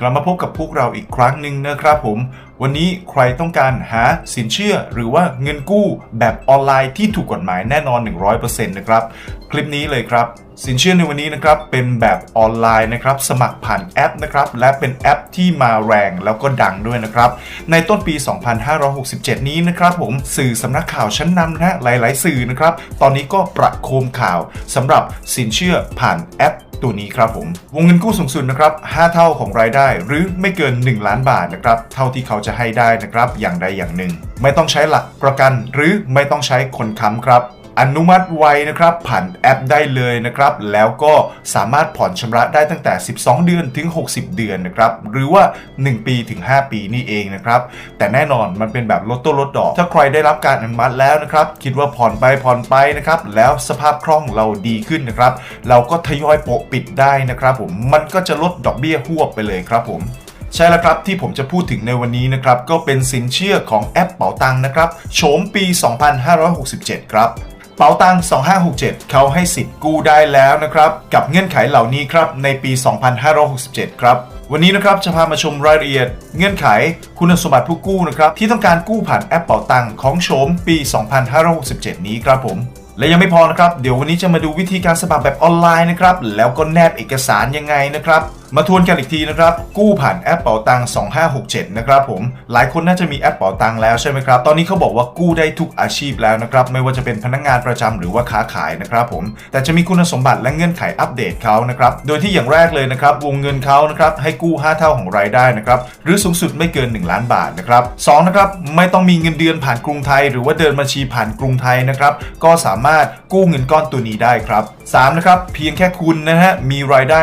กลับมาพบกับพวกเราอีกครั้งหนึ่งนะครับผม วันนี้ใครต้องการหาสินเชื่อหรือว่าเงินกู้แบบออนไลน์ที่ถูกกฎหมายแน่นอน 100%นะครับ คลิปนี้เลยครับ สินเชื่อในวันนี้นะครับเป็นแบบออนไลน์นะครับสมัครผ่านแอปนะครับและเป็นแอปที่มาแรงแล้วก็ดังด้วยนะครับในต้นปี 2567 นี้นะครับผมสื่อสำนักข่าวชั้นนำนะฮะหลาย ๆ สื่อนะครับตอนนี้ก็ประโคมข่าวสำหรับสินเชื่อผ่านแอปตัวนี้ครับผม วงเงินกู้สูงสุดนะครับ 5 เท่าของรายได้ หรือไม่เกิน 1 ล้านบาทนะครับ เท่าที่เขาจะให้ได้นะครับ อย่างใดอย่างหนึ่ง ไม่ต้องใช้หลักประกัน หรือไม่ต้องใช้คนค้ำครับ อนุมัติไวนะครับผ่านแอปได้เลยนะครับ แล้วก็สามารถผ่อนชำระได้ตั้งแต่ 12 เดือนถึง 60 เดือนนะครับ หรือว่า 1 ปีถึง 5 ปีนี่เองนะครับ แต่แน่นอนมันเป็นแบบลดต้นลดดอก ถ้าใครได้รับการอนุมัติแล้วนะครับ คิดว่าผ่อนไปผ่อนไปนะครับ แล้วสภาพคล่องเราดีขึ้นนะครับ เราก็ทยอยโปะปิดได้นะครับ ผมมันก็จะลดดอกเบี้ยหวบไปเลยครับผมใช่แล้วครับที่ผมจะพูดถึงในวันนี้นะครับ ก็เป็นสินเชื่อของแอปเป๋าตังนะครับโฉมปี 2567 ครับ เป๋าตัง 2567 เขาให้สิทธิ์กู้ได้แล้วนะครับ กับเงื่อนไขเหล่านี้ครับในปี 2567 ครับ วันนี้นะครับจะพามาชมรายละเอียด เงื่อนไขคุณสมบัติผู้กู้นะครับที่ต้องการกู้ผ่านแอปเป๋าตังของโฉมปี 2567 นี้ครับผมและยังไม่พอนะครับ เดี๋ยววันนี้จะมาดูวิธีการสมัครแบบออนไลน์นะครับ แล้วก็แนบเอกสารยังไงนะครับ มาทวนกันอีกทีนะครับ กู้ผ่านแอปเป๋าตัง 2567 นะครับผม หลายคนน่าจะมีแอปเป๋าตังแล้วใช่ไหมครับ ตอนนี้เขาบอกว่ากู้ได้ทุกอาชีพแล้วนะครับ ไม่ว่าจะเป็นพนักงานประจำหรือว่าค้าขายนะครับผม แต่จะมีคุณสมบัติและเงื่อนไขอัปเดตเขานะครับ โดยที่อย่างแรกเลยนะครับ วงเงินเขานะครับ ให้กู้ 5 เท่าของรายได้นะครับ หรือสูงสุดไม่เกิน 1 ล้านบาทนะครับสองนะครับ ไม่ต้องมีเงินเดือนผ่านกรุงไทย หรือว่าเดินบัญชีผ่านกรุงไทยนะครับ ก็สามารถกู้เงินก้อนตัวนี้ได้ครับ3นะครับ เพียงแค่คุณนะฮะ มีรายได้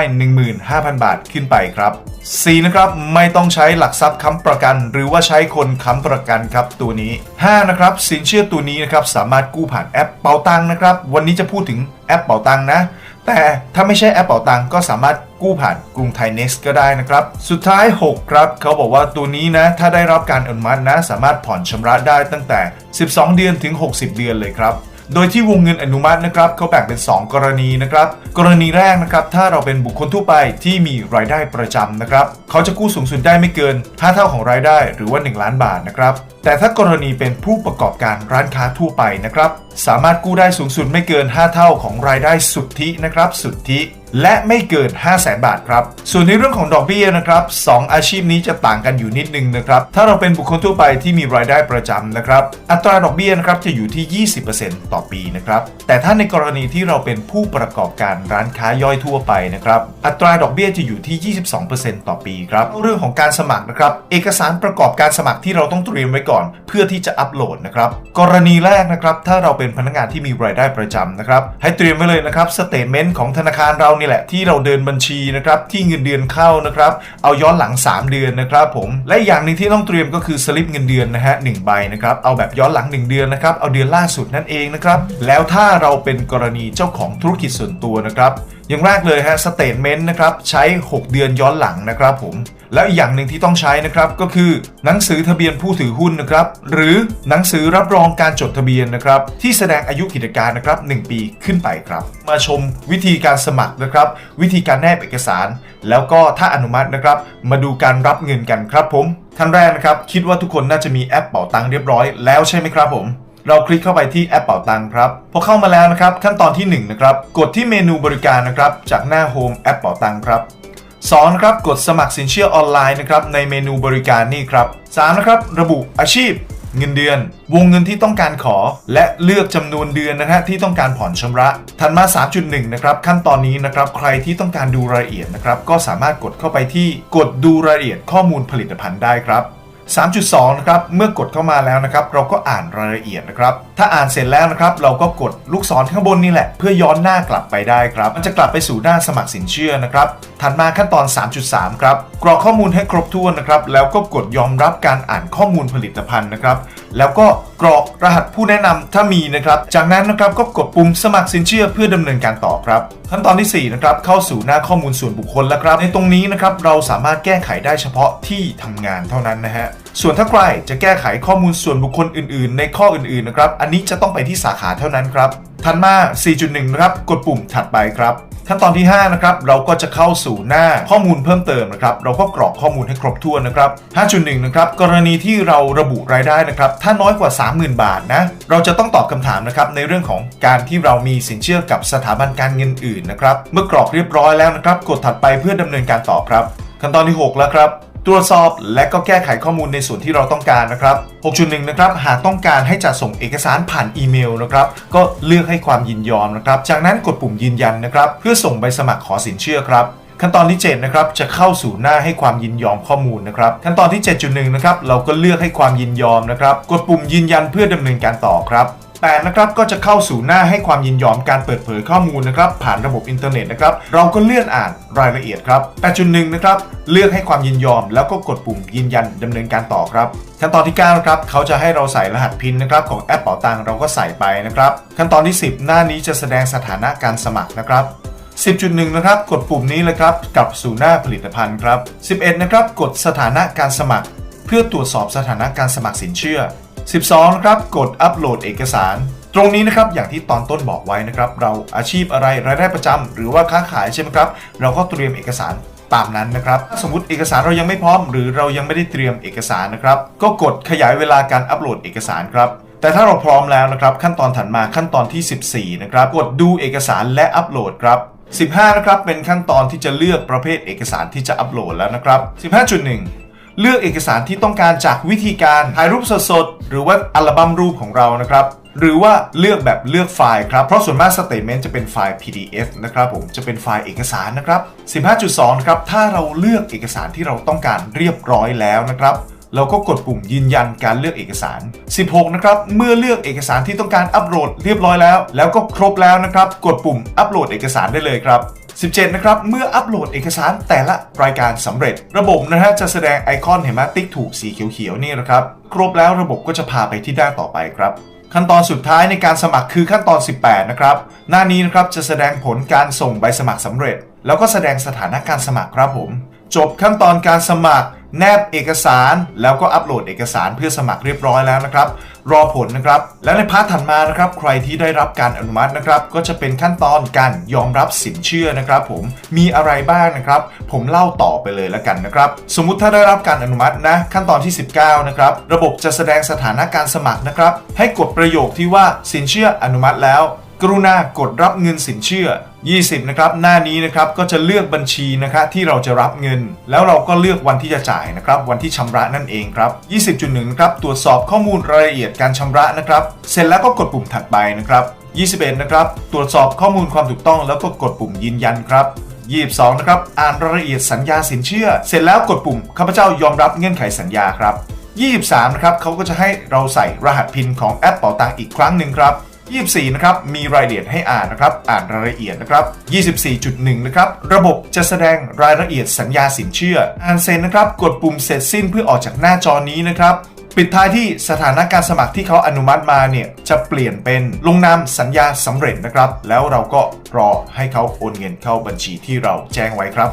15,000 บาทขึ้นไปครับ 4 นะครับไม่ต้องใช้หลักทรัพย์ค้ำประกัน หรือว่าใช้คนค้ำประกันครับตัวนี้ 5 นะครับสินเชื่อตัวนี้นะครับสามารถกู้ผ่านแอปเป๋าตังนะครับ วันนี้จะพูดถึงแอปเป๋าตังนะแต่ถ้าไม่ใช่แอปเป๋าตังก็สามารถกู้ผ่านกรุงไทย Next ก็ได้นะครับ สุดท้าย 6 ครับ เขาบอกว่าตัวนี้นะ ถ้าได้รับการอนุมัตินะ สามารถผ่อนชำระได้ตั้งแต่ 12 เดือนถึง 60 เดือนเลยครับ โดยที่วงเงินอนุมัตินะครับเขาแบ่งเป็น 2 กรณีนะครับ กรณีแรกนะครับถ้าเราเป็นบุคคลทั่วไปที่มีรายได้ประจำนะครับเขาจะกู้สูงสุดได้ไม่เกิน 5 เท่าของรายได้หรือว่า 1 ล้านบาทนะครับแต่ถ้ากรณีเป็นผู้ประกอบการร้านค้าทั่วไปนะครับสามารถกู้ได้สูงสุดไม่เกิน 5 เท่าของรายได้สุทธินะครับสุทธิ และไม่เกิน 5 0 0แสนบาทครับ ส่วนในเรื่องของดอกเบี้ยนะครับสองอาชีพนี้จะต่างกันอยู่นิดนึงนะครับ ถ้าเราเป็นบุคคลทั่วไปที่มีรายได้ประจำนะครับ อัตราดอกเบี้ยนะครับจะอยู่ที่ 20%ต่อปีนะครับ แต่ถ้าในกรณีที่เราเป็นผู้ประกอบการร้านค้าย่อยทั่วไปนะครับ อัตราดอกเบี้ยจะอยู่ที่ 22%ต่อปีครับ เรื่องของการสมัครนะครับ เอกสารประกอบการสมัครที่เราต้องเตรียมไว้ก่อน เพื่อที่จะอัปโหลดนะครับ กรณีแรกนะครับ ถ้าเราเป็นพนักงานที่มีรายได้ประจำนะครับ ให้เตรียมไว้เลยนะครับ สเตทเมนต์ของธนาคารเราเนี่ยแหละที่เราเดินบัญชีนะครับที่เงินเดือนเข้านะครับเอาย้อนหลัง 3 เดือนนะครับผมและอย่างหนึ่งที่ต้องเตรียมก็คือสลิปเงินเดือนนะฮะหนึ่งใบนะครับเอาแบบย้อนหลัง 1 เดือนนะครับเอาเดือนล่าสุดนั่นเองนะครับแล้วถ้าเราเป็นกรณีเจ้าของธุรกิจส่วนตัวนะครับ อย่างแรกเลยฮะสเตทเมนต์นะครับใช้ 6 เดือนย้อนหลังนะครับผมแล้วอีกอย่างหนึ่งที่ต้องใช้นะครับก็คือ หนังสือทะเบียนผู้ถือหุ้นนะครับหรือหนังสือรับรองการจดทะเบียนนะครับที่แสดงอายุกิจการนะครับ1ปีขึ้นไปครับ มาชมวิธีการสมัครนะครับ วิธีการแนบเอกสาร แล้วก็ถ้าอนุมัตินะครับ มาดูการรับเงินกันครับผมท่านแรกนะครับคิดว่าทุกคนน่าจะมีแอปเป๋าตังค์เรียบร้อยแล้วใช่ไหมครับผม เราคลิกเข้าไปที่แอปเป๋าตังครับพอเข้ามาแล้วนะครับขั้นตอนที่1นะครับกดที่เมนูบริการนะครับจากหน้าโฮมแอปเป๋าตังครับ2นะครับกดสมัครสินเชื่อออนไลน์นะครับในเมนูบริการนี่ครับ3นะครับระบุอาชีพ เงินเดือน วงเงินที่ต้องการขอ และเลือกจำนวนเดือนนะฮะที่ต้องการผ่อนชำระ ถัดมา 3.1 นะครับขั้นตอนนี้นะครับใครที่ต้องการดูรายละเอียดนะครับก็สามารถกดเข้าไปที่กดดูรายละเอียดข้อมูลผลิตภัณฑ์ได้ครับ 3.2 นะครับ เมื่อกดเข้ามาแล้วนะครับ เราก็อ่านรายละเอียดนะครับ ถ้าอ่านเสร็จแล้วนะครับ เราก็กดลูกศรข้างบนนี่แหละ เพื่อย้อนหน้ากลับไปได้ครับ มันจะกลับไปสู่หน้าสมัครสินเชื่อนะครับ ถัดมาขั้นตอน 3.3 ครับ กรอกข้อมูลให้ครบถ้วนนะครับ แล้วก็กดยอมรับการอ่านข้อมูลผลิตภัณฑ์นะครับ แล้วก็กรอกรหัสผู้แนะนำถ้ามีนะครับ จากนั้นนะครับก็กดปุ่มสมัครสินเชื่อเพื่อดำเนินการต่อครับ ขั้นตอนที่ 4 นะครับ เข้าสู่หน้าข้อมูลส่วนบุคคลแล้วครับ ในตรงนี้นะครับเราสามารถแก้ไขได้เฉพาะที่ทำงานเท่านั้นนะฮะส่วนถ้าใครจะแก้ไขข้อมูลส่วนบุคคลอื่น ๆ ในข้ออื่นๆนะครับอันนี้จะต้องไปที่สาขาเท่านั้นครับ ถัดมา 4.1 นะครับ กดปุ่มถัดไปครับ ขั้นตอนที่ 5 นะครับ เราก็จะเข้าสู่หน้าข้อมูลเพิ่มเติมนะครับ เราก็กรอกข้อมูลให้ครบถ้วนนะครับ 5.1 นะครับ กรณีที่เราระบุรายได้นะครับ ถ้าน้อยกว่า 30,000 บาทนะ เราจะต้องตอบคำถามนะครับในเรื่องของการที่เรามีสินเชื่อกับสถาบันการเงินอื่นนะครับ เมื่อกรอกเรียบร้อยแล้วนะครับ กดถัดไปเพื่อดำเนินการต่อครับ ขั้นตอนที่ 6 แล้วครับ ตรวจสอบและก็แก้ไขข้อมูลในส่วนที่เราต้องการนะครับ 6.1 นะครับ หากต้องการให้จัดส่งเอกสารผ่านอีเมลนะครับ ก็เลือกให้ความยินยอมนะครับ จากนั้นกดปุ่มยืนยันนะครับ เพื่อส่งใบสมัครขอสินเชื่อครับ ขั้นตอนที่7นะครับ จะเข้าสู่หน้าให้ความยินยอมข้อมูลนะครับ ขั้นตอนที่ 7.1 นะครับ เราก็เลือกให้ความยินยอมนะครับ กดปุ่มยืนยันเพื่อดำเนินการต่อครับ 8นะครับก็จะเข้าสู่หน้าให้ความยินยอมการเปิดเผยข้อมูลนะครับผ่านระบบอินเทอร์เน็ตนะครับเราก็เลื่อนอ่านรายละเอียดครับ 8.1 นะครับเลือกให้ความยินยอม แล้วก็กดปุ่มยืนยันดำเนินการต่อครับ ขั้นตอนที่9นะครับเขาจะให้เราใส่รหัสพินนะครับของแอปเป๋าตังเราก็ใส่ไปนะครับ ขั้นตอนที่ 10 หน้านี้จะแสดงสถานะการสมัครนะครับ10.1 นะครับ กดปุ่มนี้เลยครับกลับสู่หน้าผลิตภัณฑ์ครับ 11 นะครับ กดสถานะการสมัคร เพื่อตรวจสอบสถานะการสมัครสินเชื่อ 12นะครับกดอัปโหลดเอกสาร ตรงนี้นะครับอย่างที่ตอนต้นบอกไว้นะครับ เราอาชีพอะไรรายได้ประจำหรือว่าค้าขายใช่ไหมครับ เราก็เตรียมเอกสารตามนั้นนะครับถ้าสมมติเอกสารเรายังไม่พร้อม หรือเรายังไม่ได้เตรียมเอกสารนะครับ ก็กดขยายเวลาการอัปโหลดเอกสารครับแต่ถ้าเราพร้อมแล้วนะครับ ขั้นตอนถัดมาขั้นตอนที่ 14 นะครับ กดดูเอกสารและอัปโหลดครับ 15 นะครับ เป็นขั้นตอนที่จะเลือกประเภทเอกสารที่จะอัปโหลดแล้วนะครับ 15.1 เลือกเอกสารที่ต้องการจากวิธีการถ่ายรูปสดๆ หรือว่าอัลบั้มรูปของเรานะครับหรือว่าเลือกแบบเลือกไฟล์ครับ เพราะส่วนมากสเต t เมนต์จะเป็นไฟล์ PDF นะครับผม จะเป็นไฟล์เอกสารนะครับ 15.2นะครับ ถ้าเราเลือกเอกสารที่เราต้องการเรียบร้อยแล้วนะครับ เราก็กดปุ่มยืนยันการเลือกเอกสาร 16 นะครับ เมื่อเลือกเอกสารที่ต้องการอัปโหลดเรียบร้อยแล้ว แล้วก็ครบแล้วนะครับ กดปุ่มอัปโหลดเอกสารได้เลยครับ 17 นะครับ เมื่ออัปโหลดเอกสารแต่ละรายการสำเร็จ ระบบนะฮะจะแสดงไอคอนเห็นไหมติ๊กถูกสีเขียวๆนี่นะครับ ครบแล้วระบบก็จะพาไปที่หน้าต่อไปครับ ขั้นตอนสุดท้ายในการสมัครคือขั้นตอน 18 นะครับ หน้านี้นะครับจะแสดงผลการส่งใบสมัครสำเร็จ แล้วก็แสดงสถานะการสมัครครับผม จบขั้นตอนการสมัคร แนบเอกสารแล้วก็อัปโหลดเอกสารเพื่อสมัครเรียบร้อยแล้วนะครับ รอผลนะครับ และในพาร์ทถัดมานะครับ ใครที่ได้รับการอนุมัตินะครับ ก็จะเป็นขั้นตอนการยอมรับสินเชื่อนะครับ ผมมีอะไรบ้างนะครับ ผมเล่าต่อไปเลยแล้วกันนะครับ สมมุติถ้าได้รับการอนุมัตินะ ขั้นตอนที่ 19 นะครับ ระบบจะแสดงสถานะการสมัครนะครับ ให้กดประโยคที่ว่าสินเชื่ออนุมัติแล้ว กรุณากดรับเงินสินเชื่อ 20 นะครับ หน้านี้นะครับก็จะเลือกบัญชีนะครับที่เราจะรับเงิน แล้วเราก็เลือกวันที่จะจ่ายนะครับ วันที่ชำระนั่นเองครับ 20.1นะครับตรวจสอบข้อมูลรายละเอียดการชำระนะครับ เสร็จแล้วก็กดปุ่มถัดไปนะครับ 21 นะครับ ตรวจสอบข้อมูลความถูกต้อง แล้วก็กดปุ่มยืนยันครับ22 นะครับ อ่านรายละเอียดสัญญาสินเชื่อ เสร็จแล้วกดปุ่มข้าพเจ้ายอมรับเงื่อนไขสัญญาครับ 23 นะครับเขาก็จะให้เราใส่รหัสพินของแอปเป๋าตังอีกครั้งหนึ่งครับ 24 นะครับ มีรายละเอียดให้อ่านนะครับ อ่านรายละเอียดนะครับ 24.1 นะครับ ระบบจะแสดงรายละเอียดสัญญาสินเชื่อ อ่านเซ็นนะครับ กดปุ่มเสร็จสิ้นเพื่อออกจากหน้าจอนี้นะครับปิดท้ายที่สถานะการสมัครที่เขาอนุมัติมาเนี่ยจะเปลี่ยนเป็นลงนามสัญญาสำเร็จนะครับ แล้วเราก็รอให้เขาโอนเงินเข้าบัญชีที่เราแจ้งไว้ครับ